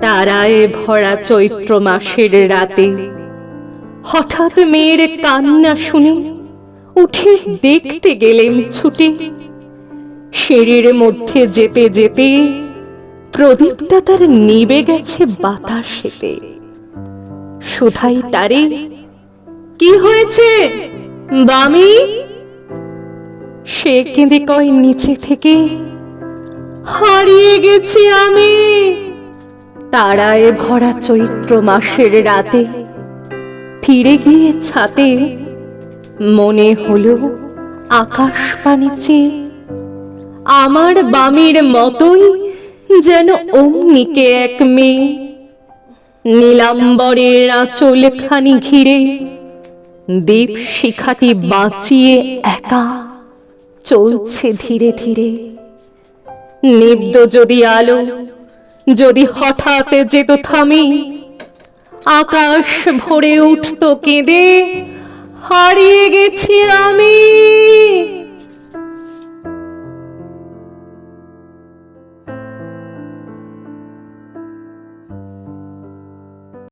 তারায় ভরা চৈত্র মাসের রাতে। হঠাৎ মেয়ের কান্না শুনে উঠে দেখতে গেলেম ছুটে। সিঁড়ির মধ্যে যেতে যেতে প্রদীপটা তার নিবে গেছে বাতাসেতে। সুধাই তারে, কি হয়েছে? বামি? সে কেঁদে কয়, নিচে থেকে হারিয়ে গেছি আমি। তারায় ভরা চৈত্র মাসের রাতে ফিরে গিয়ে ছাতে মনে হলো আকাশ পানি চেয়ে আমার বামির মতোই যেন অমনিকে এক মেয়ে। নীলাম্বরের আঁচল খানি ঘিরে দীপ শিখাটি বাঁচিয়ে একা চলছে ধীরে ধীরে। নিব্দ যদি আলো যদি হঠাৎ যেত থামি আকাশ ভরে উঠত কেঁদে হারিয়ে গেছি